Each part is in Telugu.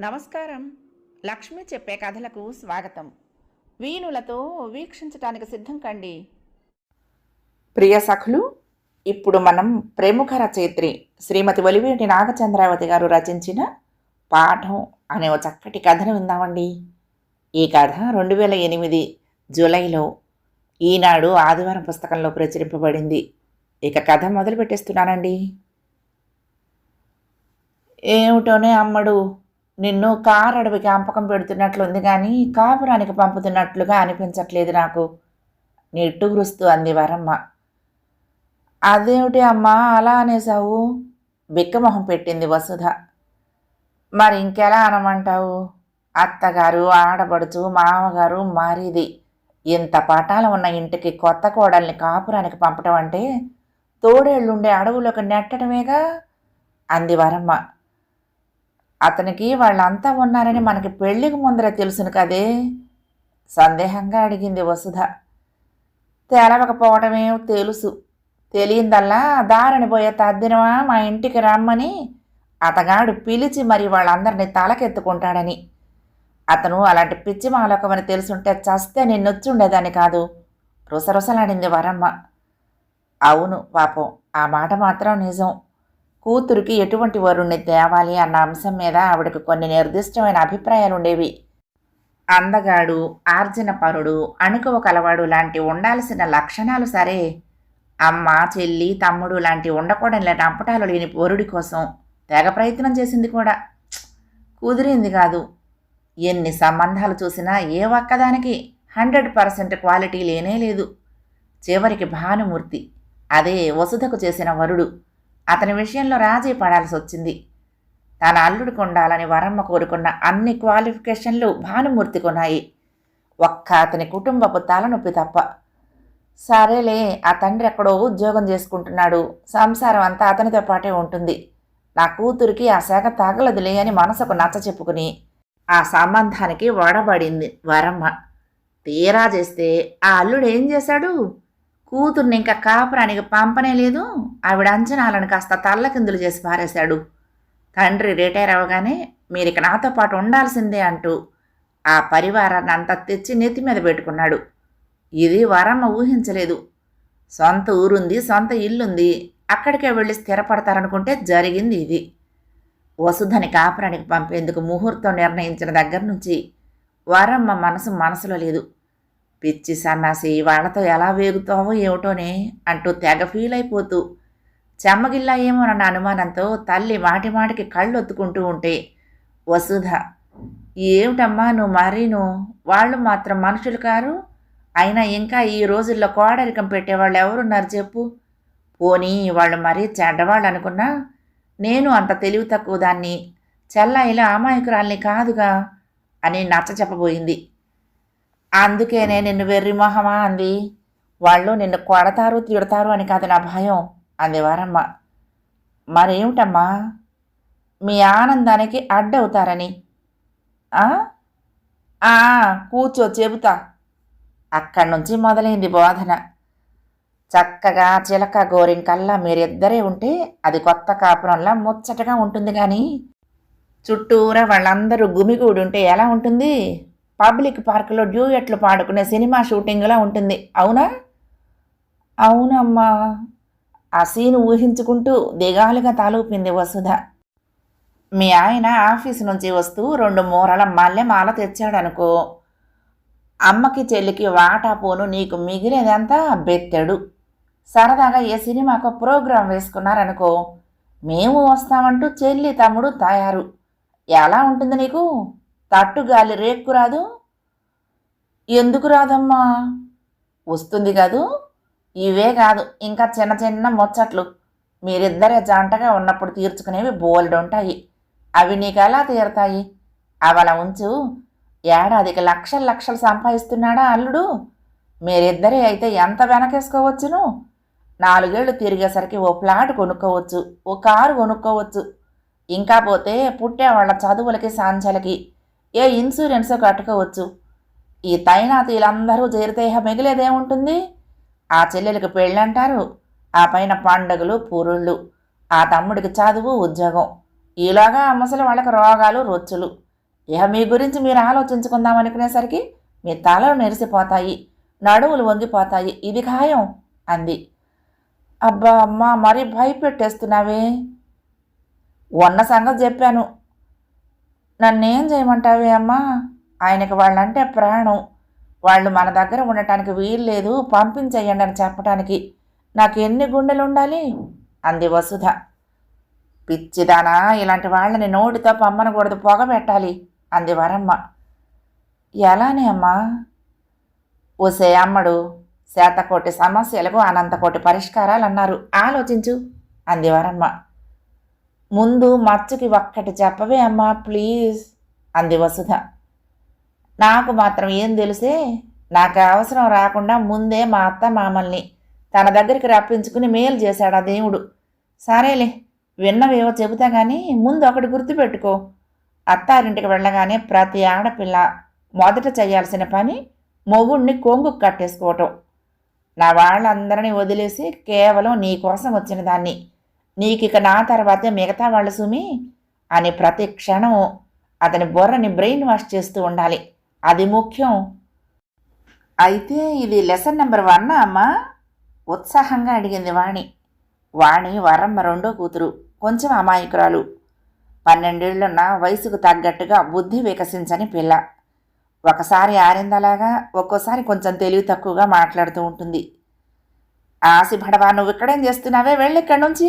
నమస్కారం. లక్ష్మి చెప్పే కథలకు స్వాగతం. వీణులతో వీక్షించటానికి సిద్ధం కండి. ప్రియ సఖులు ఇప్పుడు మనం ప్రముఖ రచయిత్రి శ్రీమతి ఒలివేటి నాగచంద్రావతి గారు రచించిన పాఠం అనే ఒక చక్కటి కథను విందామండి. ఈ కథ రెండు వేల ఎనిమిది జూలైలో ఈనాడు ఆదివారం పుస్తకంలో ప్రచురింపబడింది. ఇక కథ మొదలు పెట్టేస్తున్నానండి ఏమిటోనే అమ్మడు నిన్ను కారు అడవికి అంపకం పెడుతున్నట్లుంది కానీ కాపురానికి పంపుతున్నట్లుగా అనిపించట్లేదు నాకు. నిట్టుగురుస్తూ అంది వరమ్మ. అదేమిటి అమ్మా అలా అనేసావు బిక్కమొహం పెట్టింది వసుధ. మరి ఇంకెలా అనమంటావు? అత్తగారు ఆడబడుచు మామగారు మారిది. ఇంత పటాలు ఉన్న ఇంటికి కొత్త కోడల్ని కాపురానికి పంపటం అంటే తోడేళ్ళుండే అడవులోకి నెట్టడమేగా? అంది వరమ్మ. అతనికి వాళ్ళంతా ఉన్నారని మనకి పెళ్ళికి ముందర తెలుసును కదే. సందేహంగా అడిగింది వసుధ. తెలవకపోవటమే తెలుసు. తెలియందల్లా దారిని పోయే తద్దినమా మా ఇంటికి రమ్మని అతగాడు పిలిచి మరి వాళ్ళందరినీ తలకెత్తుకుంటాడని. అతను అలాంటి పిచ్చి మాలోకమని తెలుసుంటే చస్తే నిన్నొచ్చుండేదాన్ని కాదు. రుసరుసలాడింది వరమ్మ. అవును పాపం ఆ మాట మాత్రం నిజం. కూతురికి ఎటువంటి వరుణ్ణి తేవాలి అన్న అంశం మీద ఆవిడకు కొన్ని నిర్దిష్టమైన అభిప్రాయాలు ఉండేవి. అందగాడు ఆర్జనపరుడు అణుకువ కలవాడు లాంటి ఉండాల్సిన లక్షణాలు సరే. అమ్మ చెల్లి తమ్ముడు లాంటి ఉండకూడని అంపటాలు లేని వరుడి కోసం తెగ ప్రయత్నం చేసింది కూడా. కుదిరింది కాదు. ఎన్ని సంబంధాలు చూసినా ఏ ఒక్కదానికి హండ్రెడ్ పర్సెంట్ క్వాలిటీ లేనే లేదు. చివరికి భానుమూర్తి అదే వసుధకు చేసిన వరుడు. అతని విషయంలో రాజీ పడాల్సి వచ్చింది. తన అల్లుడికి ఉండాలని వరమ్మ కోరుకున్న అన్ని క్వాలిఫికేషన్లు భానుమూర్తికున్నాయి. ఒక్క అతని కుటుంబపు తలనొప్పి తప్ప. సరేలే ఆ తండ్రి ఎక్కడో ఉద్యోగం చేసుకుంటున్నాడు. సంసారం అంతా అతనితో పాటే ఉంటుంది. నా కూతురికి ఆ శాఖ తగలదులే అని మనసుకు నచ్చ చెప్పుకుని ఆ సంబంధానికి వడబడింది వరమ్మ. తీరా చేస్తే ఆ అల్లుడు ఏం చేశాడు? కూతుర్ని ఇంకా కాపురానికి పంపనే లేదు ఆవిడ అంచనాలను కాస్త తల్లకిందులు చేసి పారేశాడు. తండ్రి రిటైర్ అవ్వగానే మీరు ఇక నాతో పాటు ఉండాల్సిందే అంటూ ఆ పరివారాన్ని అంతా తెచ్చి నెత్తి మీద పెట్టుకున్నాడు. ఇది వరమ్మ ఊహించలేదు. సొంత ఊరుంది సొంత ఇల్లుంది. అక్కడికే వెళ్ళి స్థిరపడతారనుకుంటే జరిగింది ఇది. వసుధని కాపురానికి పంపేందుకు ముహూర్తం నిర్ణయించిన దగ్గర నుంచి వరమ్మ మనసు మనసులో లేదు. పిచ్చి సన్నాసి వాళ్ళతో ఎలా వేగుతావో ఏమిటోనే అంటూ తెగ ఫీల్ అయిపోతూ చెమ్మగిల్లా ఏమోనన్న అనుమానంతో తల్లి మాటి మాటికి కళ్ళు ఒత్తుకుంటూ ఉంటే వసుధ ఏమిటమ్మా నువ్వు మరీను? వాళ్ళు మాత్రం మనుషులు కారు? అయినా ఇంకా ఈ రోజుల్లో కోడరికం పెట్టేవాళ్ళు ఎవరున్నారు చెప్పు? పోనీ వాళ్ళు మరీ చెడ్డవాళ్ళు అనుకున్నా నేను అంత తెలివి తక్కువ దాన్ని చెల్లాయిలా అమాయకురాల్ని కాదుగా అని నచ్చ చెప్పబోయింది. అందుకేనే నిన్ను వెర్రి మొహమా అంది. వాళ్ళు నిన్ను కొడతారు తిడతారు అని కాదు నా భయం అంది వారమ్మ మరేమిటమ్మా? మీ ఆనందానికి అడ్డవుతారని. కూర్చో చెబుతా. అక్కడి నుంచి మొదలైంది బోధన. చక్కగా చిలక గోరింకల్లా మీరిద్దరే ఉంటే అది కొత్త కాపురంలా ముచ్చటగా ఉంటుంది కానీ చుట్టూరా వాళ్ళందరూ గుమిగూడి ఉంటే ఎలా ఉంటుంది? పబ్లిక్ పార్కులో డ్యూయట్లు పాడుకునే సినిమా షూటింగ్లా ఉంటుంది. అవునా? అవునమ్మా. ఆ సీన్ ఊహించుకుంటూ దిగాలుగా తాలూపింది వసుధ. మీ ఆయన ఆఫీస్ నుంచి వస్తూ రెండు మూరల మల్లె మాల తెచ్చాడనుకో. అమ్మకి చెల్లికి వాటా పోను నీకు మిగిలేదంతా బెత్తడు. సరదాగా ఏ సినిమాకు ప్రోగ్రాం వేసుకున్నారనుకో. మేము వస్తామంటూ చెల్లి తమ్ముడు తయారు. ఎలా ఉంటుంది నీకు? తట్టుగాలి రేక్కు రాదు? ఎందుకు రాదమ్మా? వస్తుంది కాదు ఇవే కాదు ఇంకా చిన్న చిన్న ముచ్చట్లు. మీరిద్దరే జంటగా ఉన్నప్పుడు తీర్చుకునేవి బోల్డ్ ఉంటాయి అవి నీకు ఎలా తీరతాయి? అవల ఉంచు. ఏడాదికి లక్షలు లక్షలు సంపాదిస్తున్నాడా అల్లుడు? మీరిద్దరే అయితే ఎంత వెనకేసుకోవచ్చును? నాలుగేళ్ళు తిరిగేసరికి ఓ ఫ్లాట్ కొనుక్కోవచ్చు ఓ కారు కొనుక్కోవచ్చు. ఇంకా పోతే పుట్టే వాళ్ళ చదువులకి సాంచలకి ఏ ఇన్సూరెన్సో కట్టుకోవచ్చు. ఈ తైనాతీలందరూ చేరితే ఇహ మిగిలేదేముంటుంది? ఆ చెల్లెలకు పెళ్ళంటారు. ఆ పైన పండగలు పూరుళ్ళు. ఆ తమ్ముడికి చదువు ఉద్యోగం. ఈలోగా ముసలి వాళ్ళకి రోగాలు రొచ్చులు. ఇక మీ గురించి మీరు ఆలోచించుకుందాం అనుకునేసరికి మీ తలలు నెరిసిపోతాయి నడువులు వంగిపోతాయి. ఇది ఖాయం అంది. అబ్బా అమ్మ మరీ భయపెట్టేస్తున్నావే? ఉన్న సంగతి చెప్పాను. నన్నేం చేయమంటావే అమ్మా? ఆయనకి వాళ్ళంటే ప్రాణం. వాళ్ళు మన దగ్గర ఉండటానికి వీలు లేదు పంపించేయండి అని చెప్పటానికి. నాకు ఎన్ని గుండెలు ఉండాలి అంది వసుధ. పిచ్చిదానా ఇలాంటి వాళ్ళని నోటితో పమ్మనకూడదు పొగ పెట్టాలి అంది వరమ్మ. ఎలానే అమ్మా? ఓసే అమ్మడు శాతకోటి సమస్యలకు అనంతకోటి పరిష్కారాలు అన్నారు ఆలోచించు అంది వరమ్మ. ముందు మచ్చుకి ఒక్కటి చెప్పవే అమ్మా ప్లీజ్ అంది వసుధ. నాకు మాత్రం ఏం తెలుసే నాకు అవసరం రాకుండా ముందే మా అత్త మామల్ని తన దగ్గరికి రప్పించుకుని మేలు చేశాడు ఆ దేవుడు. సరేలే విన్నవేవో చెబుతా కానీ ముందు ఒకటి గుర్తుపెట్టుకో. అత్తారింటికి వెళ్ళగానే ప్రతి ఆడపిల్ల మొదట చేయాల్సిన పని మొగుణ్ణి కొంగు కట్టేసుకోవటం. నా వాళ్ళందరినీ వదిలేసి కేవలం నీ కోసం వచ్చిన దాన్ని నీకిక నా తర్వాతే మిగతా వాళ్ళు సుమి అని ప్రతి క్షణం అతని బుర్రని బ్రెయిన్ వాష్ చేస్తూ ఉండాలి. అది ముఖ్యం. అయితే ఇది లెసన్ నెంబర్ వన్ అమ్మా? ఉత్సాహంగా అడిగింది వాణి. వాణి వరమ్మ రెండో కూతురు. కొంచెం అమాయకురాలు. పన్నెండేళ్ళున్న వయసుకు తగ్గట్టుగా బుద్ధి వికసించని పిల్ల. ఒకసారి ఆరిందలాగా ఒక్కోసారి కొంచెం తెలివి తక్కువగా మాట్లాడుతూ ఉంటుంది. ఆసి భడవా నువ్వు ఇక్కడేం చేస్తున్నావే? వెళ్ళి ఇక్కడి నుంచి.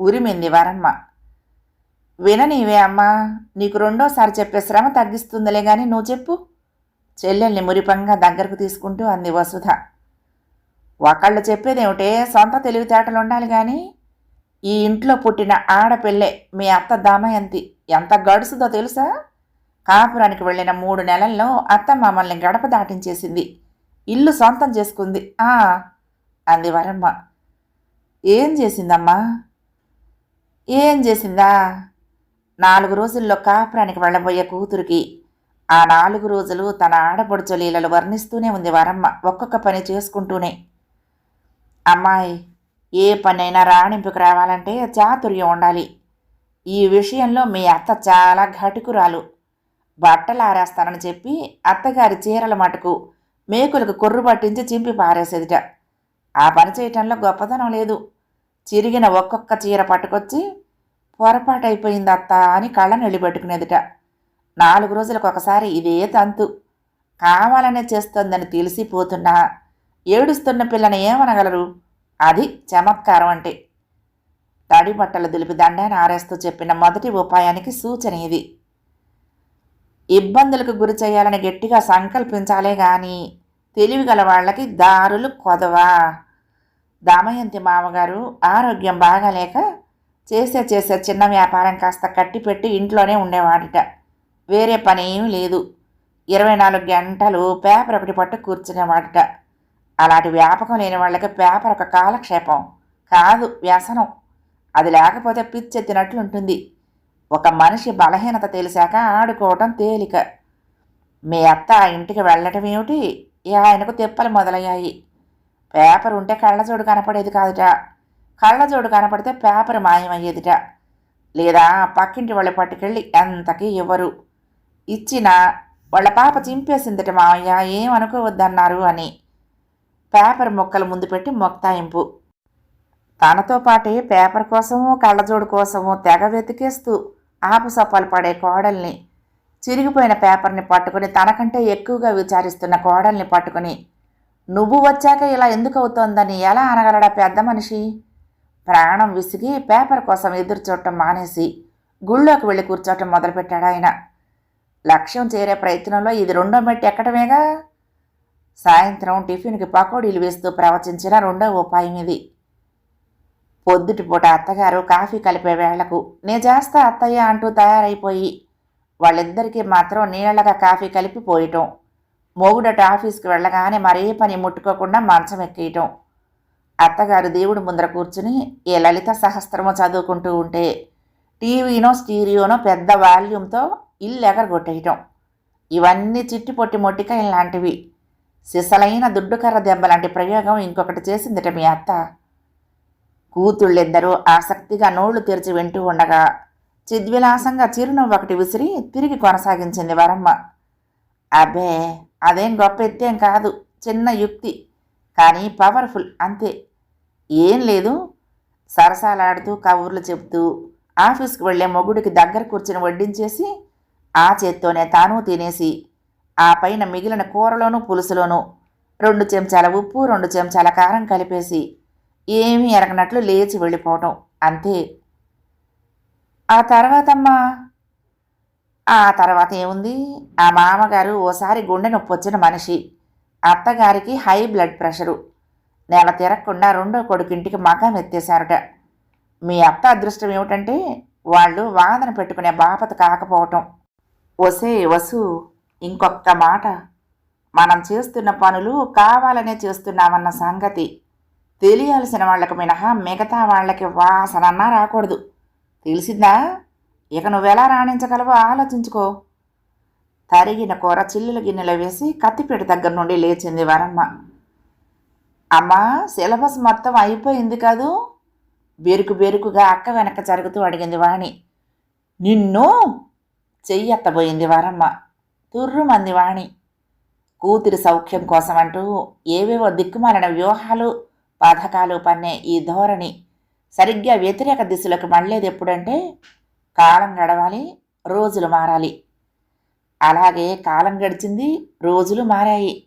ఉరిమింది వరమ్మ విననీవే అమ్మా నీకు రెండోసారి చెప్పే శ్రమ తగ్గిస్తుందిలే గాని నువ్వు చెప్పు. చెల్లెల్ని మురిపంగా దగ్గరకు తీసుకుంటూ అంది వసుధ. ఒకళ్ళు చెప్పేదేమిటే సొంత తెలివితేటలు ఉండాలి కానీ ఈ ఇంట్లో పుట్టిన ఆడపిల్లే మీ అత్త దామయంతి. ఎంత గడుసుదో తెలుసా? కాపురానికి వెళ్ళిన మూడు నెలల్లో అత్త మమ్మల్ని గడప దాటించేసింది. ఇల్లు సొంతం చేసుకుంది. అంది వరమ్మ. ఏం చేసిందమ్మా? ఏం చేసిందా? నాలుగు రోజుల్లో కాపురానికి వెళ్ళబోయే కూతురికి ఆ నాలుగు రోజులు తన ఆడపడుచు లీలలు వర్ణిస్తూనే ఉంది వరమ్మ ఒక్కొక్క పని చేసుకుంటూనే. అమ్మాయి ఏ పనైనా రాణింపుకు రావాలంటే చాతుర్యం ఉండాలి. ఈ విషయంలో మీ అత్త చాలా ఘటుకురాలు. బట్టలు ఆరేస్తానని చెప్పి అత్తగారి చీరల మటుకు మేకులకు కొర్రు పట్టించి చింపి పారేసేదిట. ఆ పని చేయటంలో గొప్పతనం లేదు. చిరిగిన ఒక్కొక్క చీర పట్టుకొచ్చి పొరపాటైపోయింది అత్త అని కళ్ళ నిలబెట్టుకునేదిట. నాలుగు రోజులకు ఒకసారి ఇదే తంతు. కావాలనే చేస్తోందని తెలిసిపోతున్నా ఏడుస్తున్న పిల్లని ఏమనగలరు? అది చమత్కారం అంటే. తడి బట్టలు దులిపి దండాన్ని ఆరేస్తూ చెప్పిన మొదటి ఉపాయానికి సూచన ఇది. ఇబ్బందులకు గురి చేయాలని గట్టిగా సంకల్పించాలే కానీ తెలివిగల వాళ్ళకి దారులు కొదవా? దామయంతి మామగారు ఆరోగ్యం బాగాలేక చేసే చేసే చిన్న వ్యాపారం కాస్త కట్టిపెట్టి ఇంట్లోనే ఉండేవాడిట. వేరే పని ఏమీ లేదు. ఇరవై నాలుగు గంటలు పేపర్ ఒకటి పట్టు కూర్చునేవాడిట. అలాంటి వ్యాపకం లేని వాళ్ళకి పేపర్ ఒక కాలక్షేపం. కాదు వ్యసనం. అది లేకపోతే పిచ్చెత్తినట్లుంటుంది ఒక మనిషి బలహీనత తెలిసాక ఆడుకోవటం తేలిక. మీ అత్త ఆ ఇంటికి వెళ్ళటం ఏమిటి? ఆయనకు తిప్పలు మొదలయ్యాయి. పేపర్ ఉంటే కళ్ళజోడు కనపడేది కాదుట. కళ్ళజోడు కనపడితే పేపర్ మాయమయ్యేదిట. లేదా పక్కింటి వాళ్ళు పట్టుకెళ్ళి ఎంతకీ ఇవ్వరు. ఇచ్చినా వాళ్ళ పాప చింపేసిందిట మామయ్య ఏమనుకోవద్దన్నారు అని. పేపర్ మొక్కల ముందు పెట్టి మొక్తాయింపు. తనతో పాటే పేపర్ కోసము కళ్ళజోడు కోసము తెగ వెతికేస్తూ ఆపుసప్పాలు పడే కోడల్ని చిరిగిపోయిన పేపర్ని పట్టుకుని తనకంటే ఎక్కువగా విచారిస్తున్న కోడల్ని పట్టుకుని నువ్వు వచ్చాక ఇలా ఎందుకు అవుతోందని ఎలా అనగలడా పెద్ద మనిషి? ప్రాణం విసిగి పేపర్ కోసం ఎదురు చూడటం మానేసి గుళ్ళోకి వెళ్ళి కూర్చోవటం మొదలుపెట్టాడు ఆయన. లక్ష్యం చేరే ప్రయత్నంలో ఇది రెండో మెట్టు ఎక్కడమేగా సాయంత్రం టిఫిన్కి పకోడీలు వేస్తూ ప్రవచించిన రెండో ఉపాయం ఇది. పొద్దుటిపూట అత్తగారు కాఫీ కలిపే వేళ్ళకు నే చేస్తా అత్తయ్య అంటూ తయారైపోయి వాళ్ళిద్దరికీ మాత్రం నీళ్ళగా కాఫీ కలిపి పోయటం. మొగుడట ఆఫీస్కి వెళ్ళగానే మరే పని ముట్టుకోకుండా మంచం ఎక్కేయటం. అత్తగారు దేవుడి ముందర కూర్చుని ఏ లలిత సహస్రము చదువుకుంటూ ఉంటే టీవీనో స్టీరియోనో పెద్ద వాల్యూమ్తో ఇల్లు ఎగరగొట్టేయటం. ఇవన్నీ చిట్టి పొట్టి మొట్టికాయలు లాంటివి. సిసలైన దుడ్డుకర్ర దెబ్బ లాంటి ప్రయోగం ఇంకొకటి చేసిందిట మీ అత్త. కూతుళ్ళిద్దరూ ఆసక్తిగా నోళ్ళు తెరిచి వింటూ ఉండగా చిద్విలాసంగా చిరునవ్వు ఒకటి విసిరి తిరిగి కొనసాగించింది వరమ్మ. అబ్బే అదేం గొప్ప ఎత్తేం కాదు. చిన్న యుక్తి. కానీ పవర్ఫుల్. అంతే. ఏం లేదు. సరసాలాడుతూ కబుర్లు చెబుతూ ఆఫీస్కి వెళ్ళే మొగుడికి దగ్గర కూర్చుని వడ్డించేసి ఆ చేత్తోనే తాను తినేసి ఆ పైన మిగిలిన కూరలోనూ పులుసులోనూ రెండు చెంచాల ఉప్పు రెండు చెంచాల కారం కలిపేసి ఏమీ ఎరగనట్లు లేచి వెళ్ళిపోవటం. అంతే. ఆ తర్వాతమ్మా ఆ తర్వాత ఏముంది? ఆ మామగారు ఓసారి గుండె నొప్పి వచ్చిన మనిషి. అత్తగారికి హై బ్లడ్ ప్రెషరు. నెల తిరగకుండా రెండో కొడుకింటికి మకాం ఎత్తేశారట. మీ అత్త అదృష్టం ఏమిటంటే వాళ్ళు వాదన పెట్టుకునే బాపత కాకపోవటం. వసే వసు ఇంకొక్క మాట. మనం చేస్తున్న పనులు కావాలనే చేస్తున్నామన్న సంగతి. తెలియాల్సిన వాళ్ళకు మినహా మిగతా వాళ్ళకి వాసనన్నా రాకూడదు. తెలిసిందా? ఇక నువ్వెలా రాణించగలవో ఆలోచించుకో. తరిగిన కూర చిల్లుల గిన్నెలో వేసి కత్తిపీట దగ్గర నుండి లేచింది వరమ్మ. అమ్మా సిలబస్ మొత్తం అయిపోయింది కాదు? బెరుకు బెరుకుగా అక్క వెనక జరుగుతూ అడిగింది వాణి. నిన్ను చెయ్యెత్తబోయింది వరమ్మ. తుర్రుమంది వాణి. కూతురి సౌఖ్యం కోసమంటూ ఏవేవో దిక్కుమాలిన వ్యూహాలు పథకాలు పన్నే ఈ ధోరణి. సరిగ్గా వ్యతిరేక దిశలకు మళ్ళేది ఎప్పుడంటే కాలం గడవాలి రోజులు మారాలి. అలాగే కాలం గడిచింది రోజులు మారాయి.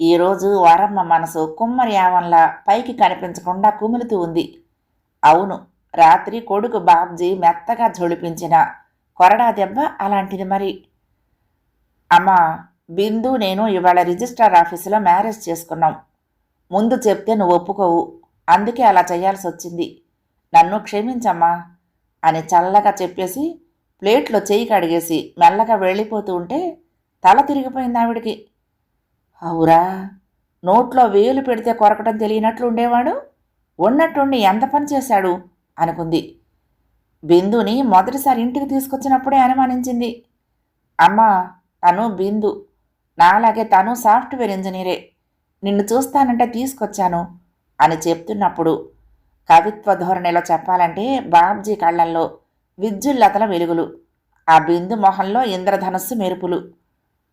ఈరోజు వరమ్మ మనసు కుమ్మరి యావంలా పైకి కనిపించకుండా కుమిలుతూ ఉంది. అవును రాత్రి కొడుకు బాబ్జీ మెత్తగా జొడిపించిన కొరడా దెబ్బ అలాంటిది మరి. అమ్మా బిందు నేను ఇవాళ రిజిస్ట్రార్ ఆఫీసులో మ్యారేజ్ చేసుకున్నాం. ముందు చెప్తే నువ్వు ఒప్పుకోవు. అందుకే అలా చేయాల్సి వచ్చింది నన్ను క్షమించమ్మా. అని చల్లగా చెప్పేసి ప్లేట్లో చెయ్యి కడిగేసి మెల్లగా వెళ్ళిపోతూ ఉంటే తల తిరిగిపోయింది ఆవిడికి. అవురా నోట్లో వేలు పెడితే కొరకటం తెలియనట్లు ఉండేవాడు? ఉన్నట్టుండి ఎంత పని చేశాడు? అనుకుంది. బిందుని మొదటిసారి ఇంటికి తీసుకొచ్చినప్పుడే అనుమానించింది. అమ్మ తను బిందు. నాలాగే తను సాఫ్ట్వేర్ ఇంజనీరే. నిన్ను చూస్తానంటే తీసుకొచ్చాను అని చెప్తున్నప్పుడు కవిత్వ ధోరణిలో చెప్పాలంటే బాబ్జీ కళ్ళల్లో విద్యుల్లతల వెలుగులు ఆ బిందు మొహంలో ఇంద్రధనస్సు మెరుపులు.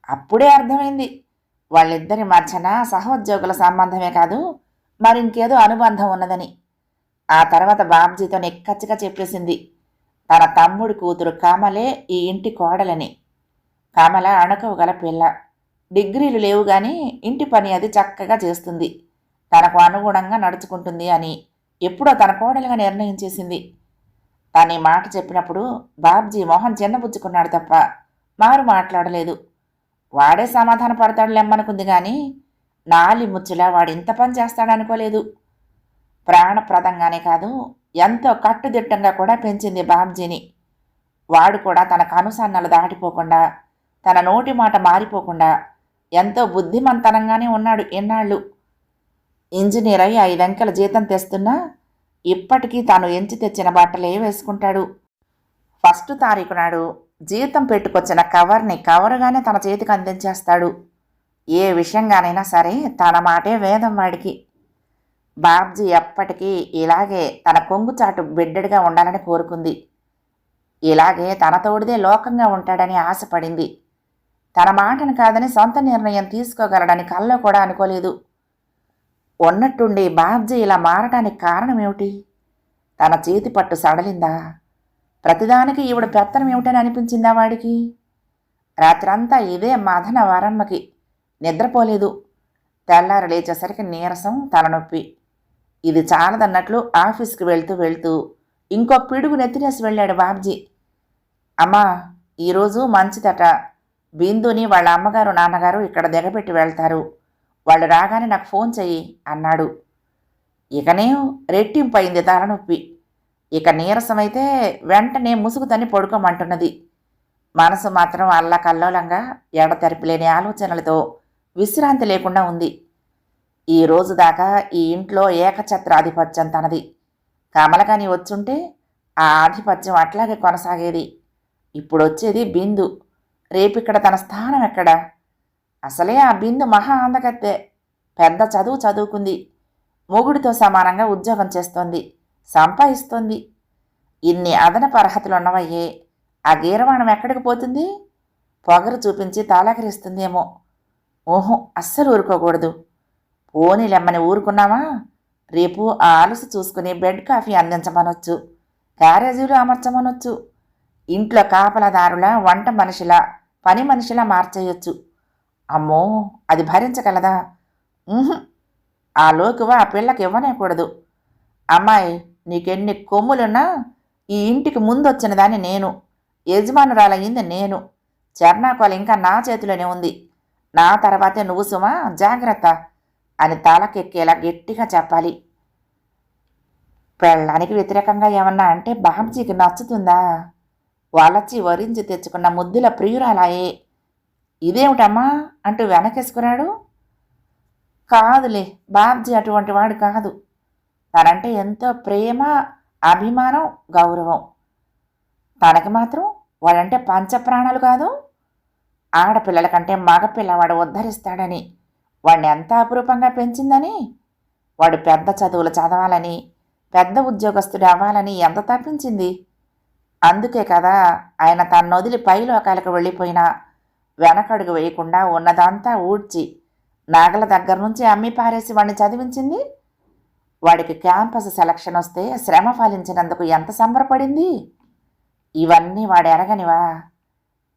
అప్పుడే అర్థమైంది. వాళ్ళిద్దరి మధ్యన సహోద్యోగుల సంబంధమే కాదు మరింకేదో అనుబంధం ఉన్నదని. ఆ తర్వాత బాబ్జీతో నిక్కచ్చిగా చెప్పేసింది తన తమ్ముడి కూతురు కమలే ఈ ఇంటి కోడలని. కమల అణుకవగల పిల్ల. డిగ్రీలు లేవు కానీ ఇంటి పని అది చక్కగా చేస్తుంది. తనకు అనుగుణంగా నడుచుకుంటుంది అని. ఎప్పుడో తన కోడలుగా నిర్ణయించేసింది. తను ఈ మాట చెప్పినప్పుడు బాబ్జీ మొహం చిన్నబుచ్చుకున్నాడు తప్ప మారు మాట్లాడలేదు. వాడే సమాధాన పడతాడులేమ్మనుకుంది కానీ నాలి ముచ్చులా వాడు ఇంత పని చేస్తాడనుకోలేదు ప్రాణప్రదంగానే కాదు ఎంతో కట్టుదిట్టంగా కూడా పెంచింది బాబ్జీని. వాడు కూడా తన కనుసన్నలు దాటిపోకుండా తన నోటి మాట మారిపోకుండా ఎంతో బుద్ధిమంతనంగానే ఉన్నాడు ఎన్నాళ్ళు ఇంజనీర్ అయి ఐదంకెల జీతం తెస్తున్నా ఇప్పటికీ తాను ఎంచి తెచ్చిన బట్టలే వేసుకుంటాడు? ఫస్ట్ తారీఖు నాడు జీతం పెట్టుకొచ్చిన కవర్ని కవరుగానే తన చేతికి అందించేస్తాడు. ఏ విషయంగానైనా సరే తన మాటే వేదం వాడికి. బాబ్జీ ఎప్పటికీ ఇలాగే తన కొంగుచాటు బిడ్డడిగా ఉండాలని కోరుకుంది. ఇలాగే తన తోడిదే లోకంగా ఉంటాడని ఆశపడింది. తన మాటను కాదని సొంత నిర్ణయం తీసుకోగలడని కల్లో కూడా అనుకోలేదు. ఉన్నట్టుండి బాబ్జీ ఇలా మారడానికి కారణం ఏమిటి తన చేతి పట్టు సడలిందా? ప్రతిదానికి ఈవిడ పెత్తనం ఏమిటని అనిపించిందా వాడికి? రాత్రంతా ఇదే మదన వారమ్మకి నిద్రపోలేదు. తెల్లారు లేచేసరికి నీరసం తలనొప్పి. ఇది చాలదన్నట్లు ఆఫీస్కి వెళ్తూ వెళ్తూ ఇంకో పిడుగు నెత్తినేసి వెళ్ళాడు బాబ్జీ. అమ్మా ఈరోజు మంచిదట. బిందుని వాళ్ళ అమ్మగారు నాన్నగారు ఇక్కడ దిగబెట్టి వెళ్తారు. వాళ్ళు రాగానే నాకు ఫోన్ చెయ్యి అన్నాడు. ఇకనే రెట్టింపయింది తలనొప్పి ఇక నీరసమైతే వెంటనే ముసుగు తని పడుకోమంటున్నది. మనసు మాత్రం అల్లకల్లోలంగా ఎడతెరపిలేని ఆలోచనలతో విశ్రాంతి లేకుండా ఉంది. ఈ రోజు దాకా ఈ ఇంట్లో ఏకఛత్రాధిపత్యం తనది. కమలగాని వచ్చుంటే ఆ ఆధిపత్యం అట్లాగే కొనసాగేది. ఇప్పుడు వచ్చేది బిందు. రేపిక్కడ తన స్థానం ఎక్కడా? అసలే ఆ బిందు మహా అందగత్తే. పెద్ద చదువు చదువుకుంది. మొగుడితో సమానంగా ఉద్యోగం చేస్తోంది. సంపాదిస్తోంది. ఇన్ని అదనపు అర్హతలు ఉన్నవయ్యే ఆ గీరవాణం ఎక్కడికి పోతుంది? పొగరు చూపించి తాళాకరిస్తుందేమో. ఓహో అస్సలు ఊరుకోకూడదు. పోనీలెమ్మని ఊరుకున్నామా రేపు ఆ ఆలసు చూసుకుని బెడ్ కాఫీ అందించమనొచ్చు. క్యారేజీలు అమర్చమనొచ్చు. ఇంట్లో కాపలదారుల వంట మనిషిలా పని మనిషిలా మార్చేయొచ్చు. అమ్మో అది భరించగలదా? ఆ లోకువ ఆ పిల్లకి ఇవ్వనేకూడదు. అమ్మాయి నీకెన్ని కొమ్ములున్నా ఈ ఇంటికి ముందు వచ్చిన దాన్ని నేను. యజమానురాలయ్యింది నేను. చర్నాకోల ఇంకా నా చేతిలోనే ఉంది. నా తర్వాతే నువ్వు సుమా జాగ్రత్త అని తలకెక్కేలా గట్టిగా చెప్పాలి. పెళ్ళానికి వ్యతిరేకంగా ఏమన్నా అంటే బాబ్జీకి నచ్చుతుందా? వాళ్ళచ్చి వరించి తెచ్చుకున్న ముద్దుల ప్రియురాలాయే. ఇదేమిటమ్మా అంటూ వెనకేసుకున్నాడు. కాదులే బాబ్జీ అటువంటి వాడు కాదు. తనంటే ఎంతో ప్రేమ అభిమానం గౌరవం. తనకి మాత్రం వాడంటే పంచప్రాణాలు కాదు. ఆడపిల్లల కంటే మగపిల్లవాడు ఉద్ధరిస్తాడని వాడిని ఎంత అపురూపంగా పెంచిందని వాడు పెద్ద చదువులు చదవాలని పెద్ద ఉద్యోగస్తుడు అవ్వాలని ఎంత తప్పించింది. అందుకే కదా ఆయన తన వదిలి పైలోకాలకు వెళ్ళిపోయినా వెనకడుగు వేయకుండా ఉన్నదంతా ఊడ్చి నాగల దగ్గర నుంచి అమ్మి పారేసి వాడిని చదివించింది? వాడికి క్యాంపస్ సెలక్షన్ వస్తే శ్రమ ఫలించినందుకు ఎంత సంబరపడింది? ఇవన్నీ వాడు ఎరగనివా?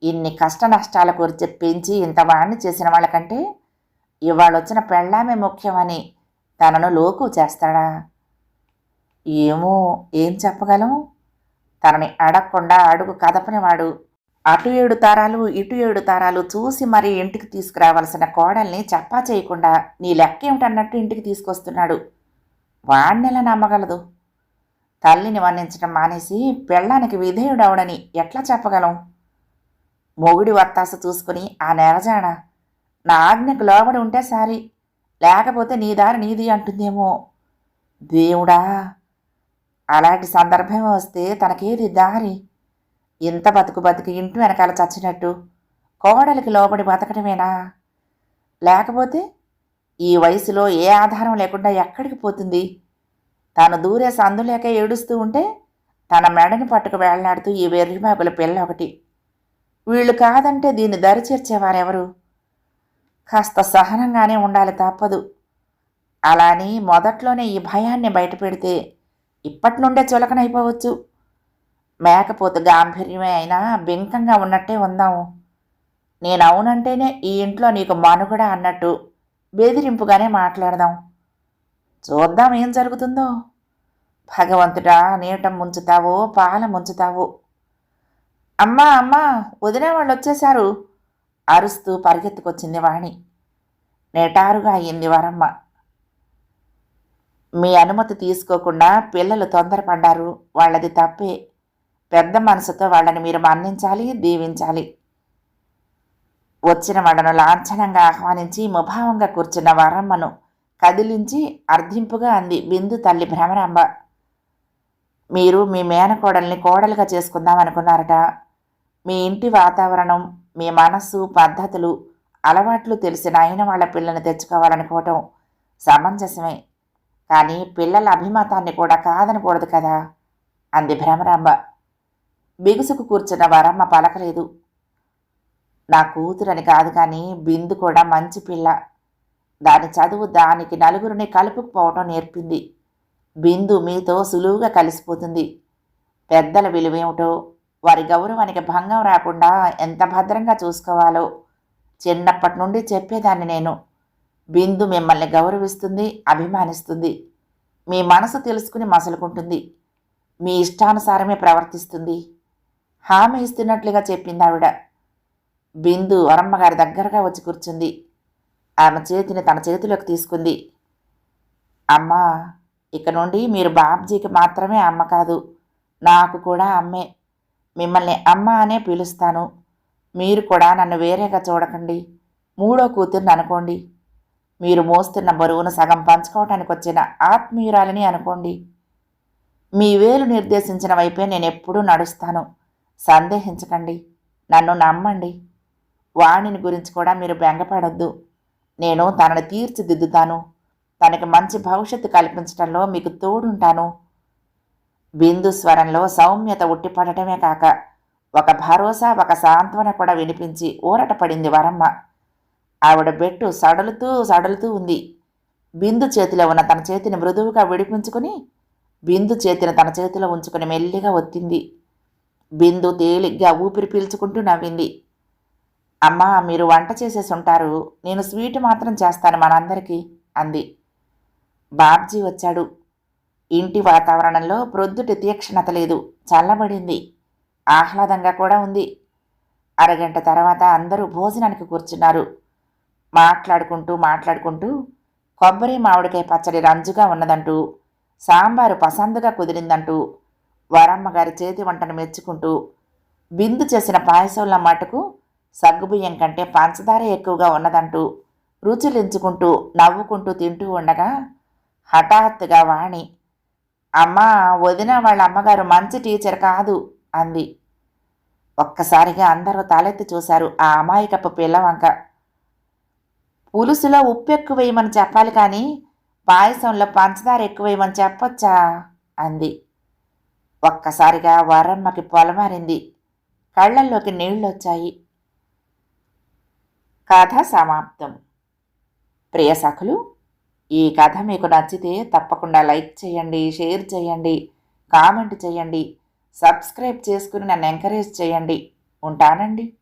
ఇన్ని కష్ట నష్టాల గురించి పెంచి ఇంత వాణ్ణి చేసిన వాళ్ళకంటే ఇవాళ వచ్చిన పెళ్ళామే ముఖ్యమని తనను లోకు చేస్తాడా? ఏమో ఏం చెప్పగలం? తనని అడగకుండా అడుగు కదపనివాడు అటు ఏడు తారాలు ఇటు ఏడు తారాలు చూసి మరీ ఇంటికి తీసుకురావాల్సిన కోడల్ని చెప్పా చేయకుండా నీ లెక్కేమిటన్నట్టు ఇంటికి తీసుకొస్తున్నాడు. వాణ్ణెలా నమ్మగలదు? తల్లిని వర్ణించడం మానేసి పెళ్ళానికి విధేయుడవడని ఎట్లా చెప్పగలం? మొగుడి వత్తాసు చూసుకుని ఆ నెరజాడ నా ఆజ్ఞకు లోబడి ఉంటే సారి లేకపోతే నీ దారి నీది అంటుందేమో. దేవుడా అలాంటి సందర్భం వస్తే తనకేది దారి? ఇంత బతుకు బతికి ఇంటి వెనకాల చచ్చినట్టు? కోడలికి లోబడి బతకటమేనా? లేకపోతే ఈ వయసులో ఏ ఆధారం లేకుండా ఎక్కడికి పోతుంది? తాను దూరే సందులేక ఏడుస్తూ ఉంటే తన మెడని పట్టుకు వేళ్ళాడుతూ ఈ వెర్రిమాకుల పిల్ల ఒకటి. వీళ్ళు కాదంటే దీన్ని దరి చేర్చేవారెవరు? కాస్త సహనంగానే ఉండాలి తప్పదు. అలాని మొదట్లోనే ఈ భయాన్ని బయటపెడితే ఇప్పటి నుండే చులకనైపోవచ్చు. మేకపోతు గాంభీర్యమే అయినా బింకంగా ఉన్నట్టే ఉందాము. నేను అవునంటేనే ఈ ఇంట్లో నీకు మనుగడ అన్నట్టు బెదిరింపుగానే మాట్లాడదాం. చూద్దాం ఏం జరుగుతుందో. భగవంతుడా నీట ముంచుతావో పాల ముంచుతావో. అమ్మా అమ్మా వదిన వాళ్ళు వచ్చేశారు అరుస్తూ పరిగెత్తుకొచ్చింది వాణి. నిటారుగా అయ్యింది వరమ్మ. మీ అనుమతి తీసుకోకుండా పిల్లలు తొందరపడ్డారు. వాళ్ళది తప్పే. పెద్ద మనసుతో వాళ్ళని మీరు మన్నించాలి దీవించాలి. వచ్చిన వాళ్ళను లాంఛనంగా ఆహ్వానించి ముభావంగా కూర్చున్న వరమ్మను కదిలించి అర్ధింపుగా అంది బిందు తల్లి భ్రమరాంబ. మీరు మీ మేనకోడల్ని కోడలుగా చేసుకుందాం అనుకున్నారట. మీ ఇంటి వాతావరణం మీ మనస్సు పద్ధతులు అలవాట్లు తెలిసిన అయిన వాళ్ళ పిల్లని తెచ్చుకోవాలనుకోవటం సమంజసమే. కానీ పిల్లల అభిమతాన్ని కూడా కాదనకూడదు కదా? అంది భ్రమరాంబ. బిగుసుకు కూర్చున్న వరమ్మ పలకలేదు. నా కూతురని కాదు కానీ బిందు కూడా మంచి పిల్ల. దాని చదువు దానికి నలుగురిని కలుపుకుపోవటం నేర్పింది. బిందు మీతో సులువుగా కలిసిపోతుంది. పెద్దల విలువేమిటో వారి గౌరవానికి భంగం రాకుండా ఎంత భద్రంగా చూసుకోవాలో చిన్నప్పటి నుండి చెప్పేదాన్ని నేను. బిందు మిమ్మల్ని గౌరవిస్తుంది అభిమానిస్తుంది. మీ మనసు తెలుసుకుని మసలుకుంటుంది. మీ ఇష్టానుసారమే ప్రవర్తిస్తుంది. హామీ ఇస్తున్నట్లుగా చెప్పింది ఆవిడ. బిందు వరమ్మగారి దగ్గరగా వచ్చి కూర్చుంది. ఆమె చేతిని తన చేతిలోకి తీసుకుంది. అమ్మా ఇక నుండి మీరు బాబ్జీకి మాత్రమే అమ్మ కాదు నాకు కూడా అమ్మే. మిమ్మల్ని అమ్మ అనే పిలుస్తాను. మీరు కూడా నన్ను వేరేగా చూడకండి. మూడో కూతుర్ని అనుకోండి. మీరు మోస్తున్న బరువును సగం పంచుకోవటానికి వచ్చిన ఆత్మీయురాలని అనుకోండి. మీ వేలు నిర్దేశించిన వైపే నేను ఎప్పుడూ నడుస్తాను. సందేహించకండి. నన్ను నమ్మండి. వాణిని గురించి కూడా మీరు బెంగపడొద్దు. నేను తనని తీర్చిదిద్దుతాను. తనకి మంచి భవిష్యత్తు కల్పించడంలో మీకు తోడుంటాను. బిందు స్వరంలో సౌమ్యత ఉట్టిపడటమే కాక ఒక భరోసా ఒక సాంత్వన కూడా వినిపించి ఊరట పడింది వరమ్మ. ఆవిడ బెట్టు సడలుతూ సడలుతూ ఉంది. బిందు చేతిలో ఉన్న తన చేతిని మృదువుగా విడిపించుకుని బిందు చేతిని తన చేతిలో ఉంచుకుని మెల్లిగా ఒత్తింది. బిందు తేలిగ్గా ఊపిరి పీల్చుకుంటూ నవ్వింది. అమ్మా మీరు వంట చేసేసి ఉంటారు. నేను స్వీట్ మాత్రం చేస్తాను మనందరికీ అంది. బాబ్జీ వచ్చాడు. ఇంటి వాతావరణంలో ప్రొద్దుటి తీక్షణత లేదు. చల్లబడింది. ఆహ్లాదంగా కూడా ఉంది. అరగంట తర్వాత అందరూ భోజనానికి కూర్చున్నారు. మాట్లాడుకుంటూ మాట్లాడుకుంటూ కొబ్బరి మామిడికాయ పచ్చడి రంజుగా ఉన్నదంటూ సాంబారు పసందుగా కుదిరిందంటూ వారమ్మగారి చేతి వంటను మెచ్చుకుంటూ బిందు చేసిన పాయసంలో మటుకు సగ్గుబియ్యం కంటే పంచదార ఎక్కువగా ఉన్నదంటూ రుచులించుకుంటూ నవ్వుకుంటూ తింటూ ఉండగా హఠాత్తుగా వాణి అమ్మా వదిన వాళ్ళ అమ్మగారు మంచి టీచర్ కాదు అంది. ఒక్కసారిగా అందరూ తలెత్తి చూశారు ఆ అమాయకపు పిల్లవంక. పులుసులో ఉప్పు ఎక్కువ వేయమని చెప్పాలి కానీ పాయసంలో పంచదార ఎక్కువ వేయమని చెప్పొచ్చా అంది. ఒక్కసారిగా వరమ్మకి పొలమారింది. కళ్ళల్లోకి నీళ్ళొచ్చాయి. కథ సమాప్తం. ప్రియ సఖులు ఈ కథ మీకు నచ్చితే తప్పకుండా లైక్ చేయండి షేర్ చేయండి కామెంట్ చేయండి సబ్స్క్రైబ్ చేసుకుని నన్ను ఎంకరేజ్ చేయండి. ఉంటానండి.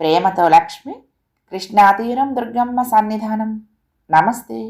ప్రేమతో లక్ష్మి కృష్ణాతీరం దుర్గమ్మ సన్నిధానం. నమస్తే.